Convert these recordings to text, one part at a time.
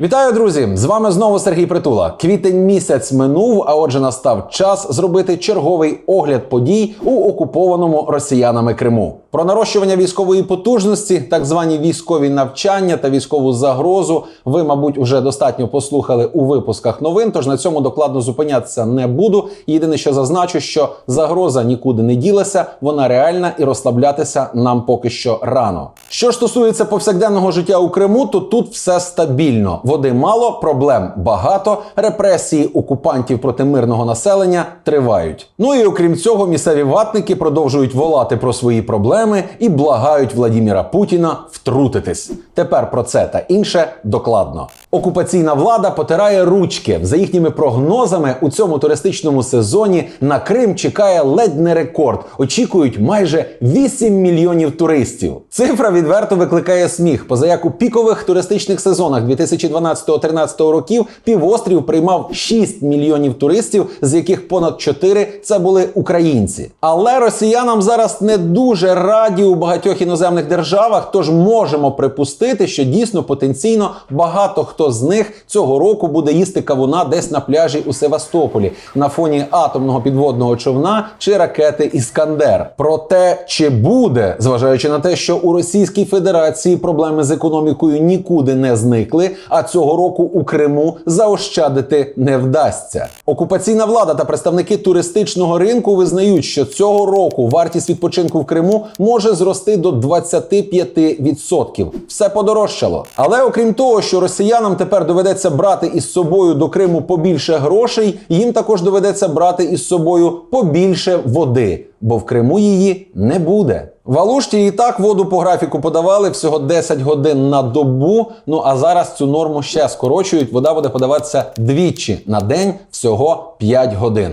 Вітаю, друзі! З вами знову Сергій Притула. Квітень місяць минув, а отже, настав час зробити черговий огляд подій у окупованому росіянами Криму. Про нарощування військової потужності, так звані військові навчання та військову загрозу. Ви, мабуть, вже достатньо послухали у випусках новин. Тож на цьому докладно зупинятися не буду. Єдине, що зазначу, що загроза нікуди не ділася, вона реальна і розслаблятися нам поки що рано. Що ж стосується повсякденного життя у Криму, то тут все стабільно. Води мало, проблем багато. Репресії окупантів проти мирного населення тривають. Ну і окрім цього, місцеві ватники продовжують волати про свої проблеми і благають Владіміра Путіна втрутитись. Тепер про це та інше докладно. Окупаційна влада потирає ручки. За їхніми прогнозами у цьому туристичному сезоні на Крим чекає ледь не рекорд. Очікують майже 8 мільйонів туристів. Цифра відверто викликає сміх. Поза як у пікових туристичних сезонах 2012-13 років півострів приймав 6 мільйонів туристів, з яких понад 4 це були українці. Але росіянам зараз не дуже раді у багатьох іноземних державах, тож можемо припустити, що дійсно потенційно багато хто з них цього року буде їсти кавуна десь на пляжі у Севастополі на фоні атомного підводного човна чи ракети Іскандер. Про те, чи буде, зважаючи на те, що у Російській Федерації проблеми з економікою нікуди не зникли, а цього року у Криму заощадити не вдасться. Окупаційна влада та представники туристичного ринку визнають, що цього року вартість відпочинку в Криму може зрости до 25%. Все подорожчало. Але окрім того, що росіянам тепер доведеться брати із собою до Криму побільше грошей, їм також доведеться брати із собою побільше води, бо в Криму її не буде. В Алушті і так воду по графіку подавали всього 10 годин на добу. Ну а зараз цю норму ще скорочують. Вода буде подаватися двічі на день, всього 5 годин.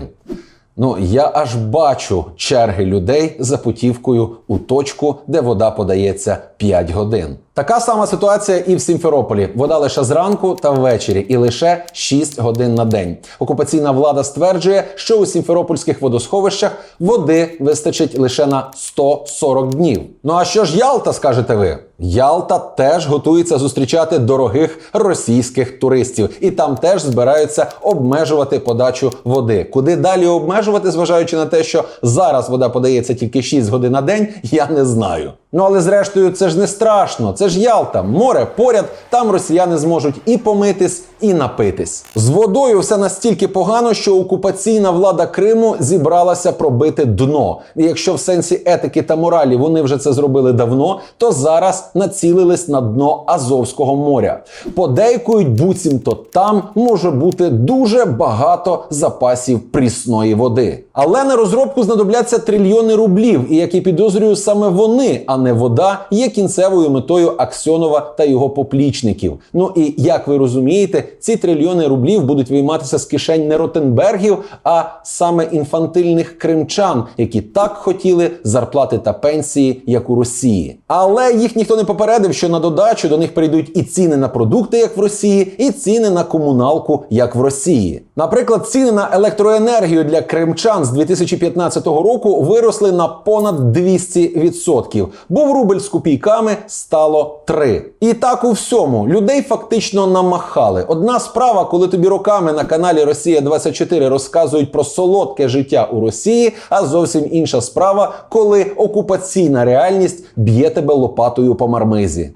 Ну, я аж бачу черги людей за путівкою у точку, де вода подається 5 годин. Така сама ситуація і в Сімферополі. Вода лише зранку та ввечері, і лише 6 годин на день. Окупаційна влада стверджує, що у сімферопольських водосховищах води вистачить лише на 140 днів. Ну а що ж Ялта, скажете ви? Ялта теж готується зустрічати дорогих російських туристів, і там теж збираються обмежувати подачу води. Куди далі обмежувати, зважаючи на те, що зараз вода подається тільки 6 годин на день, я не знаю. Ну але зрештою, це ж не страшно. Це ж Ялта, море поряд. Там росіяни зможуть і помитись, і напитись. З водою все настільки погано, що окупаційна влада Криму зібралася пробити дно. І якщо в сенсі етики та моралі вони вже це зробили давно, то зараз націлились на дно Азовського моря. Подейкують, буцімто там може бути дуже багато запасів прісної води. Але на розробку знадобляться трильйони рублів, і як і підозрюю, саме вони, а не вода, є кінцевою метою Аксьонова та його поплічників. Ну і як ви розумієте, ці трильйони рублів будуть вийматися з кишень не Ротенбергів, а саме інфантильних кримчан, які так хотіли зарплати та пенсії, як у Росії. Але їх ніхто не попередив, що на додачу до них прийдуть і ціни на продукти, як в Росії, і ціни на комуналку, як в Росії. Наприклад, ціни на електроенергію для кримчан з 2015 року виросли на понад 200%, бо в рубль з копійками стало 3. І так у всьому людей фактично намахали. Одна справа, коли тобі роками на каналі Росія 24 розказують про солодке життя у Росії, а зовсім інша справа, коли окупаційна реальність б'є тебе лопатою по мармизі.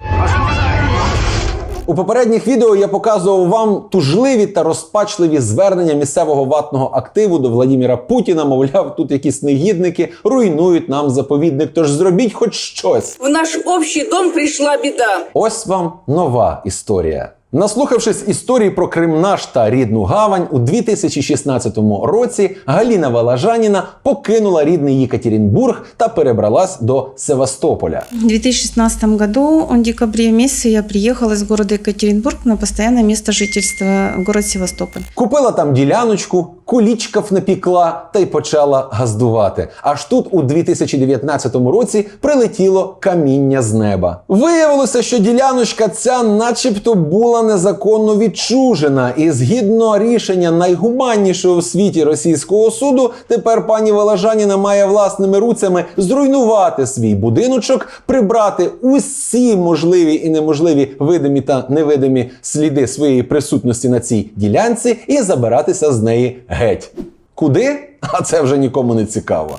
У попередніх відео я показував вам тужливі та розпачливі звернення місцевого ватного активу до Владіміра Путіна. Мовляв, тут якісь негідники руйнують нам заповідник. Тож зробіть хоч щось. В наш общий дом прийшла біда. Ось вам нова історія. Наслухавшись історії про Кримнаш та рідну гавань, у 2016 році Галіна Валажаніна покинула рідний Єкатеринбург та перебралась до Севастополя. В 2016 году, в декабре месяце, я приїхала з города Екатеринбург на постійне місце жительства в город Севастополь. Купила там діляночку, кулічків напікла та й почала газдувати. Аж тут у 2019 році прилетіло каміння з неба. Виявилося, що діляночка ця, начебто, була незаконно відчужена, і згідно рішення найгуманнішого в світі російського суду, тепер пані Воложаніна має власними руцями зруйнувати свій будиночок, прибрати усі можливі і неможливі видимі та невидимі сліди своєї присутності на цій ділянці і забиратися з неї геть. Куди? А це вже нікому не цікаво.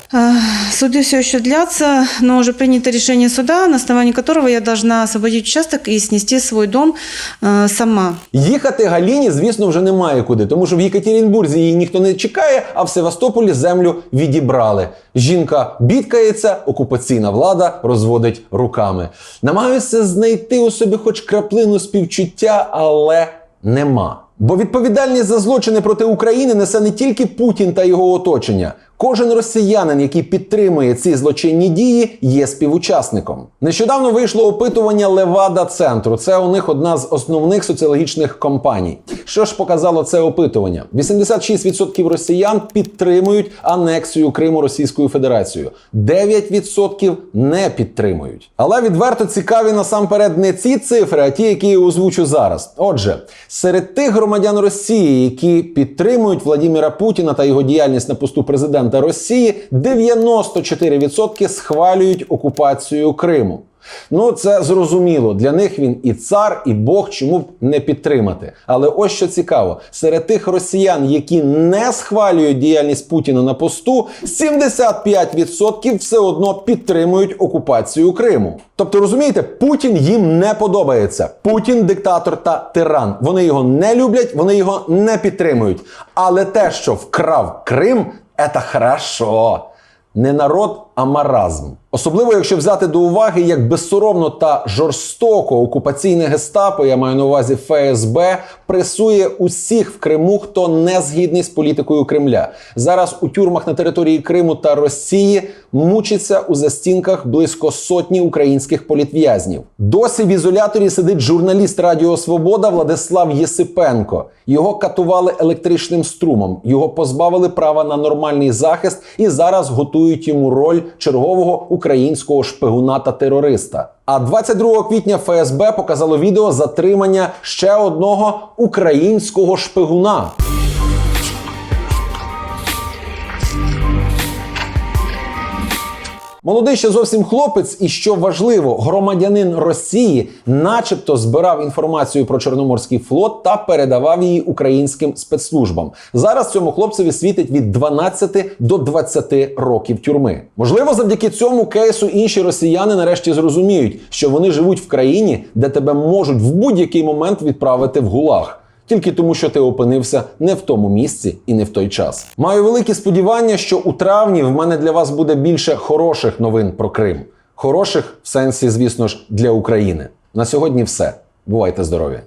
Суды все еще длятся, но уже принято решение суда, на основании которого я должна освободить участок и снести свой дом э, сама. Їхати Галіні, звісно, вже немає куди, тому що в Єкатеринбурзі її ніхто не чекає, а в Севастополі землю відібрали. Жінка бідкається, окупаційна влада розводить руками. Намагаюся знайти у собі хоч краплину співчуття, але нема. Бо відповідальність за злочини проти України несе не тільки Путін та його оточення. Кожен росіянин, який підтримує ці злочинні дії, є співучасником. Нещодавно вийшло опитування Левада центру. Це у них одна з основних соціологічних компаній. Що ж показало це опитування? 86% росіян підтримують анексію Криму Російською Федерацією. 9% не підтримують. Але відверто цікаві насамперед не ці цифри, а ті, які я озвучу зараз. Отже, серед тих громадян Росії, які підтримують Владіміра Путіна та його діяльність на посту президента Росії, 94% схвалюють окупацію Криму. Ну, це зрозуміло. Для них він і цар, і Бог, чому б не підтримати. Але ось що цікаво: серед тих росіян, які не схвалюють діяльність Путіна на посту, 75% все одно підтримують окупацію Криму. Тобто, розумієте, Путін їм не подобається. Путін диктатор та тиран. Вони його не люблять, вони його не підтримують. Але те, що вкрав Крим, це хорошо. Не народ, а маразм. Особливо, якщо взяти до уваги, як безсоромно та жорстоко окупаційне гестапо, я маю на увазі ФСБ, пресує усіх в Криму, хто не згідний з політикою Кремля. Зараз у тюрмах на території Криму та Росії мучиться у застінках близько сотні українських політв'язнів. Досі в ізоляторі сидить журналіст Радіо Свобода Владислав Єсипенко. Його катували електричним струмом, його позбавили права на нормальний захист і зараз готують йому роль чергового українського шпигуна та терориста. А 22 квітня ФСБ показало відео затримання ще одного українського шпигуна. Молодий ще зовсім хлопець, і що важливо, громадянин Росії, начебто, збирав інформацію про Чорноморський флот та передавав її українським спецслужбам. Зараз цьому хлопцеві світить від 12 до 20 років тюрми. Можливо, завдяки цьому кейсу інші росіяни нарешті зрозуміють, що вони живуть в країні, де тебе можуть в будь-який момент відправити в гулаг тільки тому, що ти опинився не в тому місці і не в той час. Маю великі сподівання, що у травні в мене для вас буде більше хороших новин про Крим. Хороших в сенсі, звісно ж, для України. На сьогодні все. Бувайте здорові!